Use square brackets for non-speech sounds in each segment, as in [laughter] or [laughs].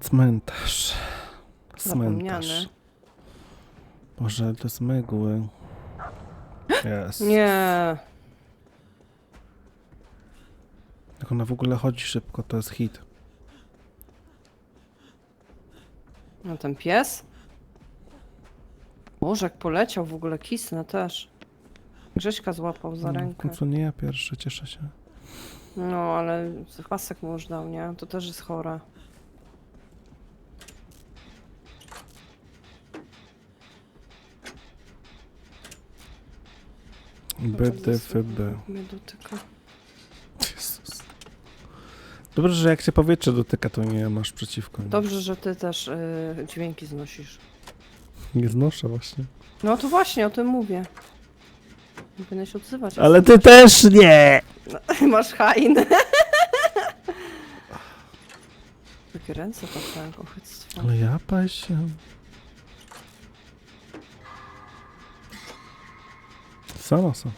Cmentarz. Cmentarz. Zapomniany. Boże, to jest mgły. Jest. Nie. Jak ona w ogóle chodzi szybko, to jest hit. No ten pies? Boże, jak poleciał w ogóle kisnę też. Grześka złapał za No, rękę. No co nie ja pierwszy, cieszę się. No, ale pasek mu już dał, nie? To też jest chore. BDFB. Mnie dotyka. Jezus. Dobrze, że jak się powietrze dotyka, to nie masz przeciwko. nie? Dobrze, że ty też y, dźwięki znosisz. Nie znoszę właśnie. No to właśnie, o tym mówię. Nie Powinieneś odzywać. Ale ty też nie! [laughs] Masz hain. [laughs] Takie ręce tak, ochyctwo. Ale ja się. Sama są.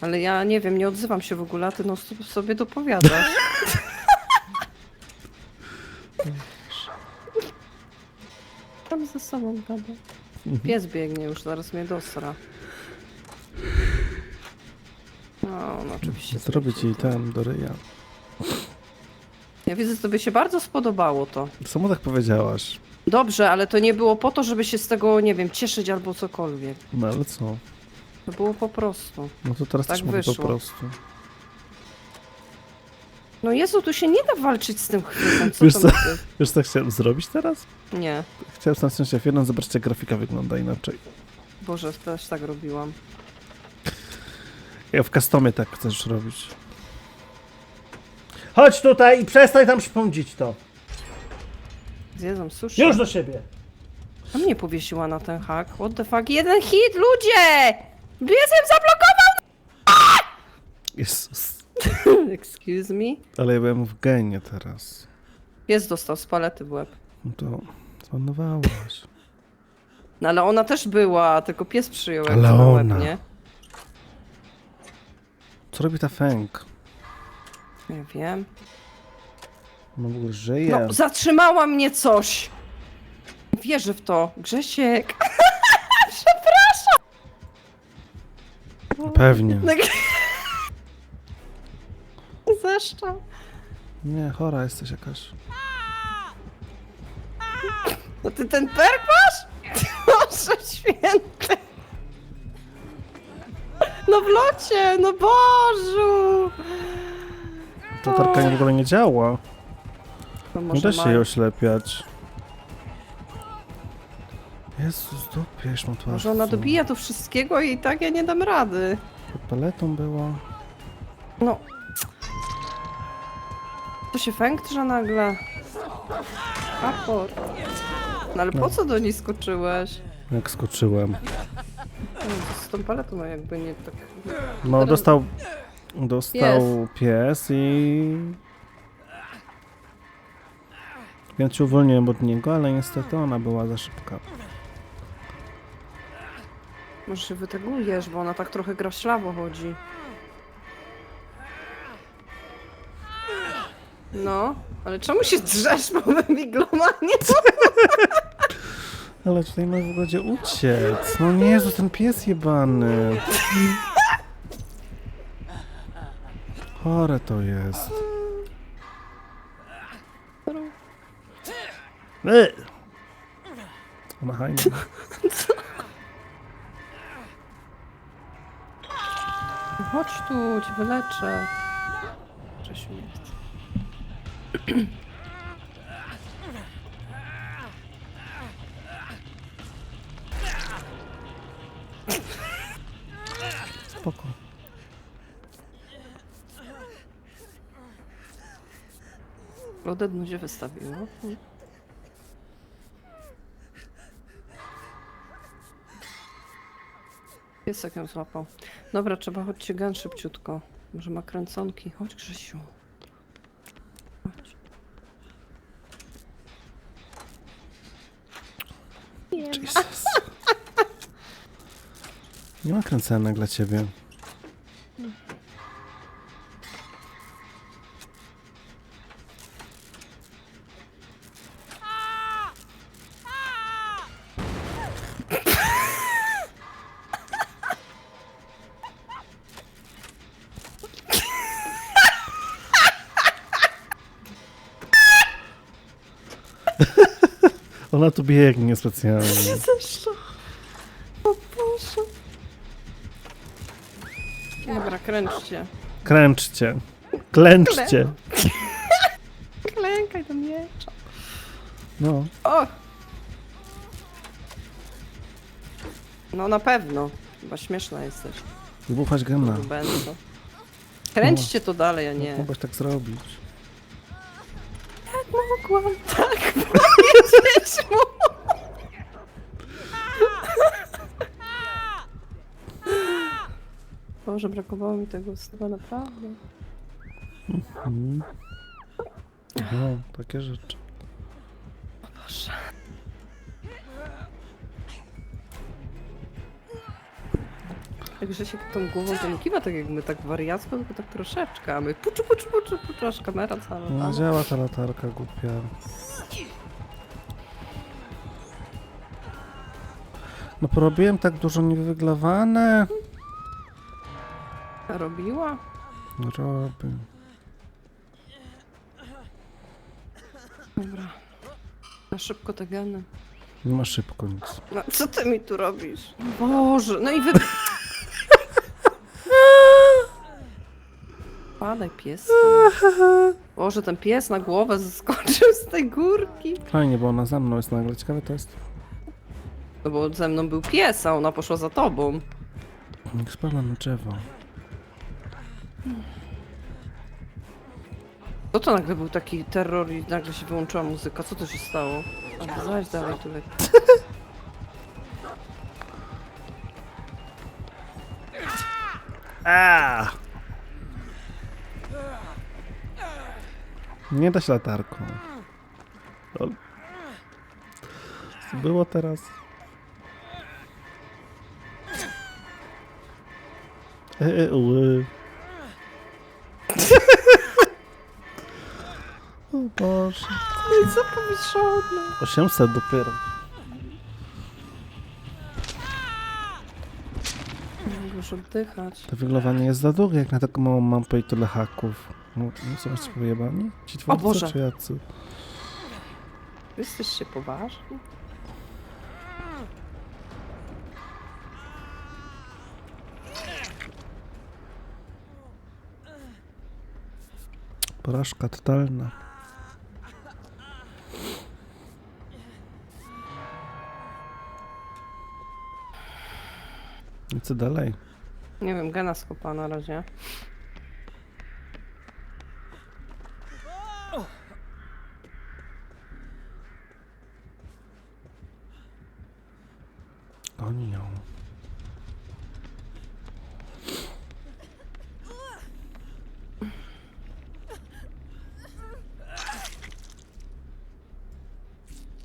Ale ja nie wiem, nie odzywam się w ogóle, a ty no so- sobie dopowiadasz. [laughs] Tam ze sobą gada. Pies biegnie już, zaraz mnie dosra. No, no oczywiście. Zrobię ci ten do ryja. Ja widzę, że tobie się bardzo spodobało to. Samo tak powiedziałaś. Dobrze, ale to nie było po to, żeby się z tego, nie wiem, cieszyć albo cokolwiek. No ale co? To było po prostu. No to teraz Tak też mówię po wyszło. prostu. No Jezu, tu się nie da walczyć z tym chwytem. Co Wiesz co? [laughs] Wiesz co chciałem zrobić teraz? Nie. Chciałem w jedną zobaczyć jak grafika wygląda inaczej. Boże, też tak robiłam. Ja w customie tak chcesz robić. Chodź tutaj i przestań tam szpądzić to. Zjedzą sushi. Już do siebie. A mnie powiesiła na ten hak. What the fuck? Jeden hit, ludzie! Jestem zablokował! Jezus. [laughs] Excuse me? Ale ja byłem w genie teraz. Pies dostał z palety w łeb. No to zbanowałaś. No ale ona też była, tylko pies przyjął jak Ale na łeb, ona. nie? Co robi ta Feng? Nie wiem. No w ogóle żyje. No, zatrzymała mnie coś! Wierzę w to. Grzesiek. Pewnie. [laughs] Zeszczał. Nie, chora jesteś jakaś. No ty ten perk masz? [laughs] Boże święty. No w locie, no Bożu. To tarka w ogóle nie działa. No Nie da się jej oślepiać. Jezus, dupiesz mu twarz. Może ona dobija tu wszystkiego i tak ja nie dam rady. Pod paletą była. No. To się fęktrze nagle. Apor. No ale po co do niej skoczyłeś? Jak skoczyłem. No, Z tą paletą no jakby nie tak... No, dostał... Dostał pies i... Więc się uwolniłem od niego, ale niestety ona była za szybka. Może się wytegujesz, bo ona tak trochę graślawo chodzi. No, ale czemu się drzesz po wymiglomanie? [laughs] Ale tutaj ma w ogóle uciec. No nie, Jezu, ten pies jebany. Chore to jest. Ej! Ona hajna. [laughs] Chodź tu, cię wyleczę. Grzesiu nie. Spoko. Ode dnu się wystawiło. Piesek ją złapał. Dobra, trzeba chodźcie gan szybciutko. Może ma kręconki. Chodź Grzesiu. Chodź. [laughs] Jesus. Nie ma kręcenek dla ciebie. Ona tu biegnie specjalnie. Zeszło. O Boże. Dobra, kręćcie. Kręczcie. Klęczcie. [laughs] Klękaj do miecza. No. O! No na pewno. Chyba śmieszna jesteś. Wybuchać gena. Benzo. Kręćcie to dalej, a nie. Mogłaś tak zrobić. Mogłam [laughs] tak powiedzieć mu? Boże, brakowało mi tego słowa naprawdę. Mhm. No, takie rzeczy. Boże. Jak Grzesiek tą głową to nie kiwa tak jak my, tak wariacko, tylko tak troszeczkę, a my puczu, puczu, puczu, puczu, aż kamera cała. No działa ta latarka głupia. No porobiłem tak dużo niewyglawane. Robiła? Robię. Dobra. Na szybko te geny. Nie ma szybko nic. No, co ty mi tu robisz? Boże, no i wy... Padaj pies. Boże, ten pies na głowę zeskoczył z tej górki. Fajnie, bo ona za mną jest nagle. Ciekawy to jest. No bo ze mną był pies, a ona poszła za tobą. Niech spada na drzewo. Co to nagle był taki terror i nagle się wyłączyła muzyka? Co to się stało? A zaś dalej tu lepiej. A! Nie da się latarką. Co było teraz? E, e, ły. [laughs] o Boże. No i co powieszone? 800 dopiero. Nie Muszę oddychać. To wyglowanie jest za długie, jak na taką małą mampę i tyle haków. No, no są jeszcze pojebani? Ci twórcy Boże. czy jacy? Jesteście poważni? Porażka totalna. I co dalej? Nie wiem, gena skopa na razie. Oni ją.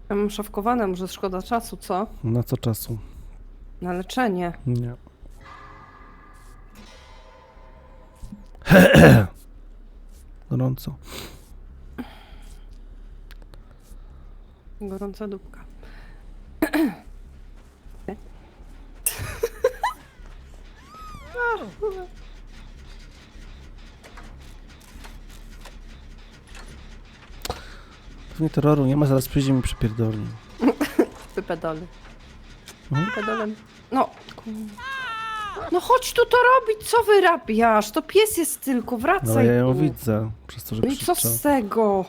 Ja mam szafkowane, może szkoda czasu, co? Na co czasu? Na leczenie. Nie. [clears throat] Gorąco. Gorąca dupka. Pewnie terroru nie ma, zaraz przyjdzie mi przypierdoli. Ty pedale. Mhm. No. No chodź tu to robić, co wyrabiasz? To pies jest tylko, No wracaj ja ją tu. widzę, przez to, że No i co krzyczę. z tego?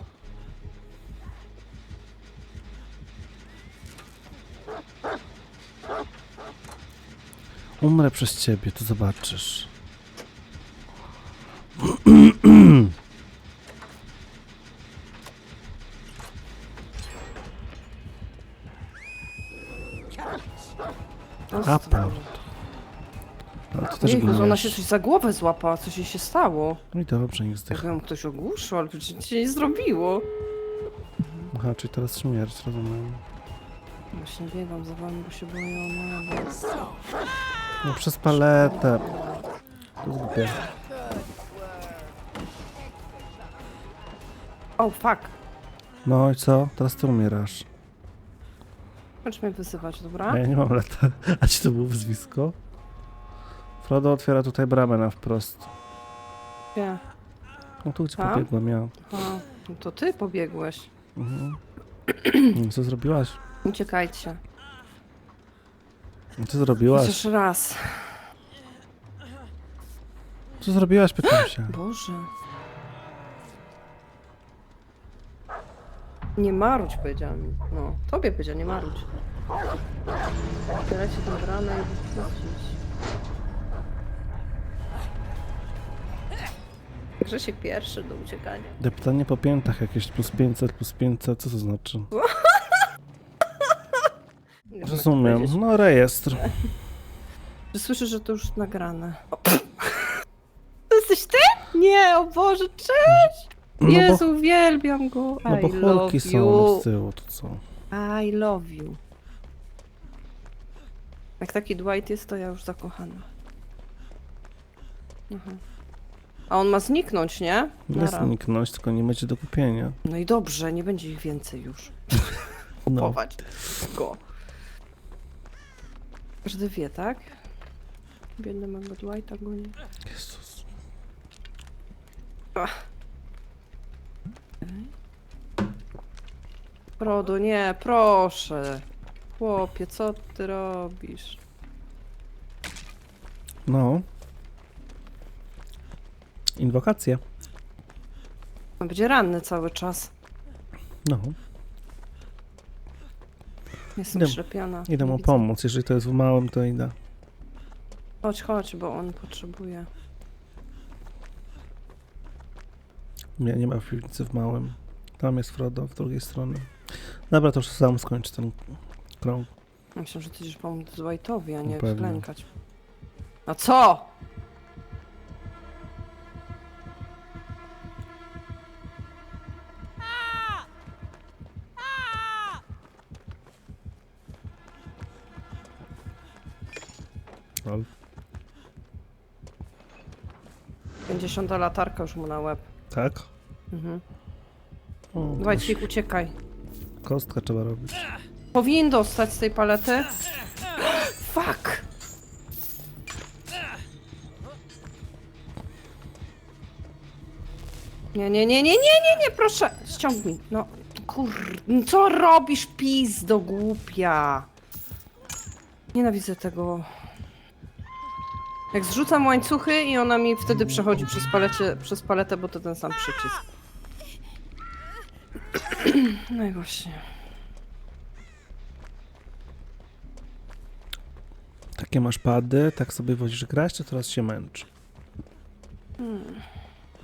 Umrę przez ciebie, to zobaczysz. No, Apart. Ale to też Jejku, że ona się coś za głowę złapała, coś jej się stało. No i dobrze, niech Jak zdycha. ją ktoś ogłuszył, ale przecież nic się nie zrobiło. Aha, czyli teraz śmierć, rozumiem. Właśnie biegam za wami, bo się boję o niebo. No przez paletę. To jest głupie. O, fuck. No i co? Teraz ty umierasz. Chodź mnie wyzywać, A dobra? ja nie mam lata. [laughs] A ci to było wzwisko? Frodo otwiera tutaj bramę na wprost. Nie. No tu gdzie A? pobiegłem ja. A, no to ty pobiegłeś. Mhm. [clears throat] Co zrobiłaś? Uciekajcie. Co zrobiłaś? Chociaż raz. Co zrobiłaś, pytam się. [gasps] Boże. Nie marudź, powiedziała mi. No, tobie powiedziała, nie marudź. Otwierajcie tę bramę i wypuścić. Grzesiek pierwszy do uciekania. Deptanie po piętach jakieś plus 500, plus 500, co to znaczy? [laughs] Nie wiem, jak Rozumiem. powiedzieć. No rejestr. Czy słyszysz, że to już nagrane? O. [laughs] To jesteś ty? Nie, o Boże, cześć! No Jezu, uwielbiam go. no bo I love są you. z tyłu, to co? I love you. Jak taki Dwight jest, to ja już zakochana. Mhm. A on ma zniknąć, nie? Nie Nara. zniknąć, tylko nie będzie do kupienia. No i dobrze, nie będzie ich więcej już. [laughs] No. Kupować go. Każdy wie, tak? Biedny mego Dwighta goni. Jezus. Frodo, nie, proszę. Chłopie, co ty robisz? No. Inwokacje. On będzie ranny cały czas. No. Jestem Idę- ślepiona. Idę mu pomóc. Jeżeli to jest w małym, to idę. Chodź, chodź, bo on potrzebuje. Nie, nie ma w piwnicy w małym. Tam jest Frodo, w drugiej stronie. Dobra, to już sam skończę ten krąg. Myślę, że ty idziesz pomóc Dwightowi, a nie Pewnie. klękać. A co? Lol. 50 latarka już mu na łeb. Tak? Mhm. O, Dwight, uciekaj. kostka trzeba robić. Powinien dostać z tej palety. Fuck! Nie, nie, nie, nie, nie, nie, nie, proszę! Ściągnij. No, kur... Co robisz, pis do głupia? Nienawidzę tego. Jak zrzucam łańcuchy i ona mi wtedy przechodzi przez, palecie, przez paletę, bo to ten sam przycisk. [clears throat] No i właśnie. Takie masz pady, tak sobie wozisz grać, to teraz się męczy.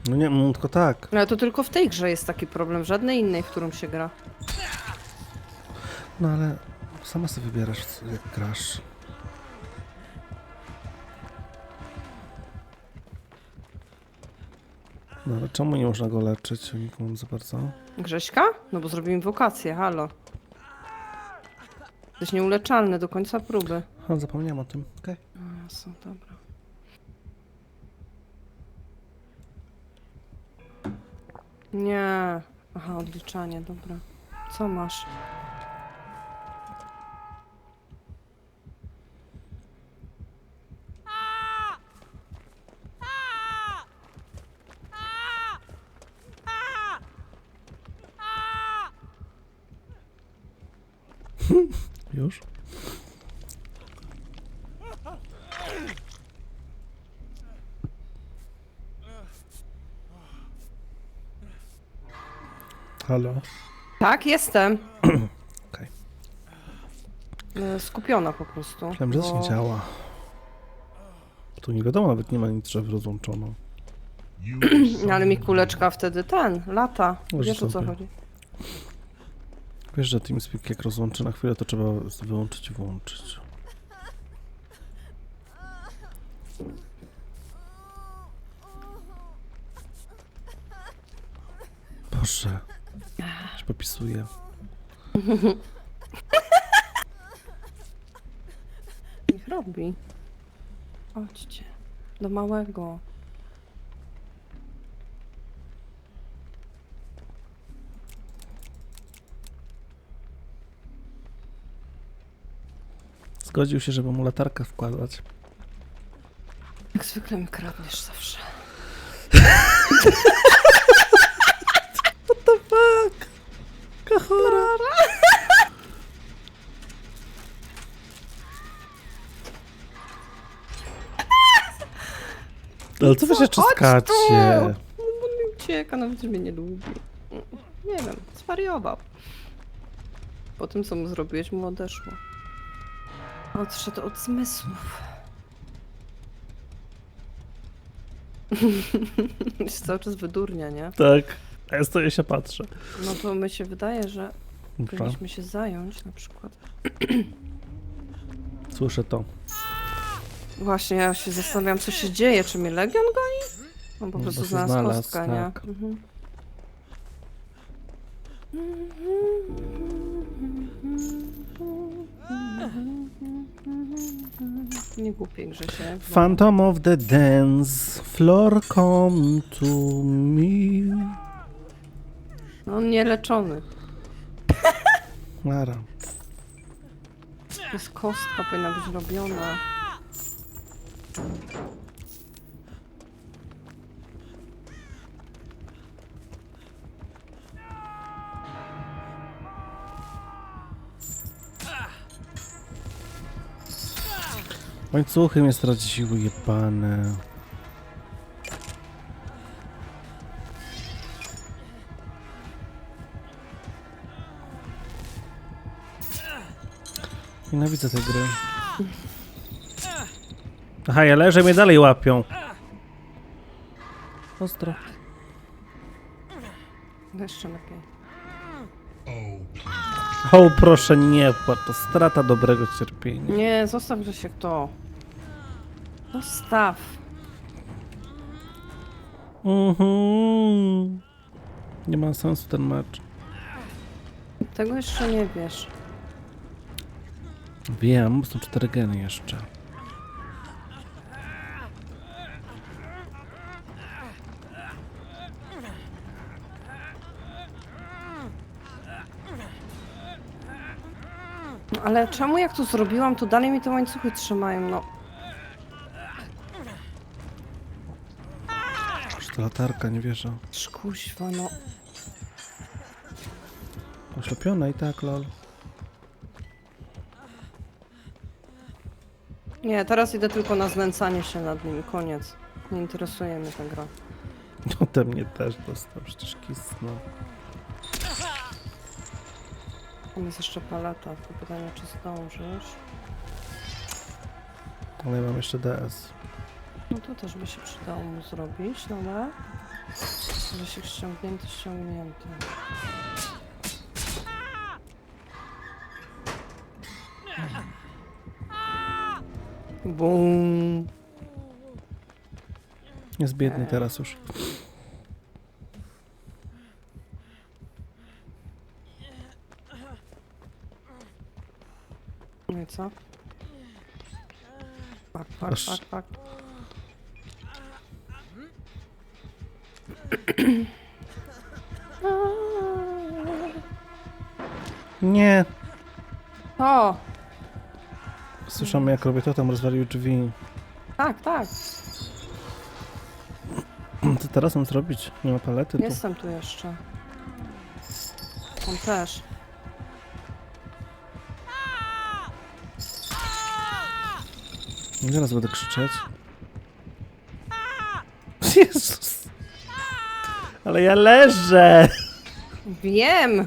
No nie, no tylko tak. Ale to tylko w tej grze jest taki problem, żadnej innej, w którą się gra. No ale sama sobie wybierasz, jak grasz. No ale czemu nie można go leczyć nikomu za bardzo? Grześka? No bo zrobił inwokację, halo. Jesteś nieuleczalny do końca próby. A, zapomniałem o tym. Okej. O Jezu, dobra. Nie. Aha, odliczanie, dobra. Co masz? Już? Halo? Tak, jestem. [clears throat] Okej. E, Skupiona po prostu. Myślałem, że bo- nie działa. Tu nie wiadomo, nawet nie ma nic drzew rozłączono. [clears throat] No, ale mi kuleczka wtedy ten, lata. Może Wiesz o co sobie. chodzi? Wiesz, że TeamSpeak jak rozłączy na chwilę, to trzeba wyłączyć i włączyć. Boże. Się popisuję. Niech robi. Chodźcie. Do małego. Zgodził się, żeby mu latarkę wkładać. Jak zwykle mi kradniesz zawsze. [laughs] Ale co wy się Chodź tu! czeskacie? No, On mi ucieka, nawet mnie nie lubi. Nie wiem, zwariował. Po tym, co mu zrobiłeś, mu odeszło. Odszedł od zmysłów. [laughs] się cały czas wydurnia, nie? Tak. A ja stoję się patrzę. No to mi się wydaje, że powinniśmy się zająć na przykład. Słyszę to. Właśnie, ja się zastanawiam, co się dzieje. Czy mnie Legion goni? On po No, prostu się znalazł, znalazł, kostkę, tak. nie? Mhm. Nie głupiej Grzesie. Phantom of the dance floor come to me. No, on nieleczony. Mara. To jest kostka, powinna być robiona. Łańcuchy mnie straciły, jebane. Nienawidzę tej gry. Aha, ja leżę, mnie dalej łapią. Ostro. Jeszcze lepiej. O, proszę nie płacz, to strata dobrego cierpienia. Nie, zostaw Grzesiek to. Zostaw. Mhm. Nie ma sensu ten mecz. Tego jeszcze nie wiesz. Wiem, są cztery geny jeszcze. No, ale czemu jak to zrobiłam, to dalej mi te łańcuchy trzymają, no. Aż ta latarka, nie wierzę. Szkuźwa, no. Oślepiona i tak, lol. Nie, teraz idę tylko na znęcanie się nad nim, koniec. Nie interesuje mnie ta gra. Ode mnie też dostał, przecież kisnął. Tam jest jeszcze paleta, tylko pytanie, czy zdążysz. Ale ja mam jeszcze DS. No to też by się przydało mu zrobić, dobra? Że się ściągnięty, ściągnięty. Bum. Jest biedny Eee. teraz już. Co? Pak, pak, Aż- pak, pak. Nie! O! Słyszałem jak robię to, tam rozwalił drzwi. Tak, tak. Co teraz mam zrobić? Nie ma palety tu. Jestem tu jeszcze. On też. Zaraz będę krzyczeć. [laughs] Jezus! Ale ja leżę! Wiem!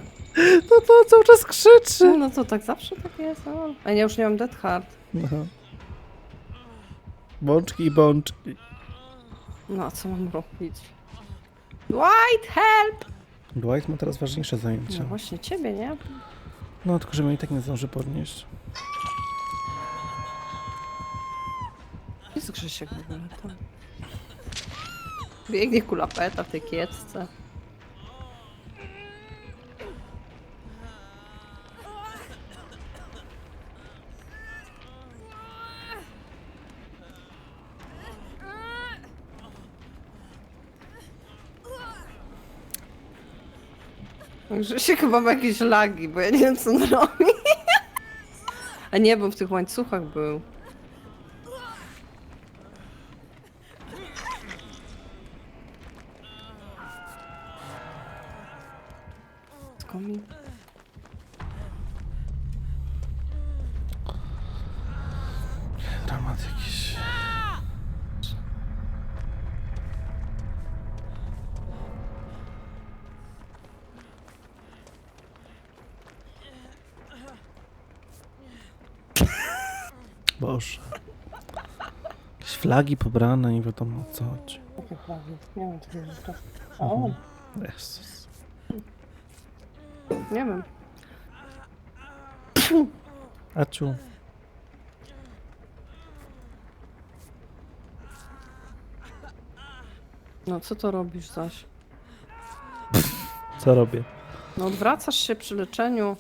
No to cały czas krzyczy! No to tak zawsze tak jest. No. A ja już nie mam Dead Heart. Aha. Bączki i bączki. No a co mam robić? White help! Dwight ma teraz ważniejsze zajęcia. No właśnie ciebie, nie? No, tylko że mnie i tak nie zdąży podnieść. Jest Grzesiek w ogóle tam. Biegnie kulapeta w tej kiecce. Grzesiek chyba ma jakieś lagi, bo ja nie wiem co on robi. A nie, bo w tych łańcuchach był. komin. Dramat jakiś. Boże. Jakieś flagi pobrane, nie wiadomo o co chodzi. Jakie flagi? Nie wiem, to jest. Mhm. Jezus nie wiem. Aciu. No co to robisz zaś? Co robię? No odwracasz się przy leczeniu.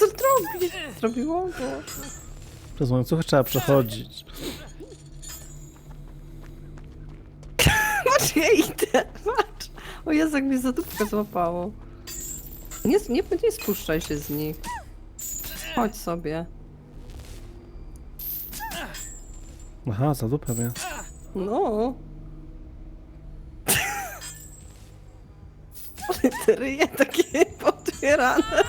No nie zrobi. Zrobiło go. Rozumiem, co trzeba przechodzić. Patrz, ja idę. Patrz. O Jezu, jak mnie za dupkę złapało. Nie, nie, nie spuszczaj się z nich. Chodź sobie. Aha, za dupę mnie. No. Te ryje takie [laughs] potwierane.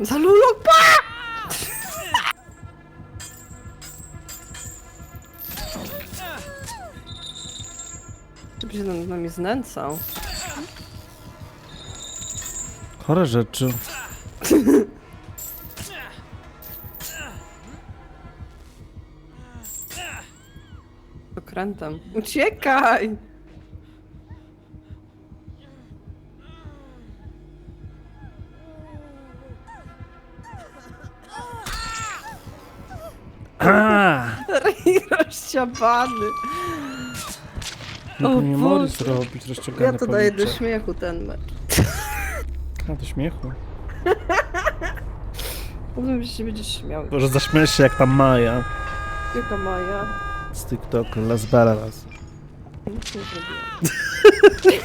Za lulok, pa! Żeby się nad nami znęcał. Chore rzeczy. Okrętem. Uciekaj! Rozciabany. No to nie mogli Boże. zrobić rozciągane Ja to daję do śmiechu ten mecz. A, do śmiechu. [laughs] Potem się będziesz śmiał. Boże, zaśmiesz się jak ta Maja Jaka Maja? z TikToku, Las Baralas. Nic nie zrobiłam. [laughs]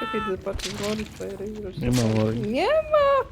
Czekaj, patrzysz, woli twoje ryj Nie ma woli. Nie ma!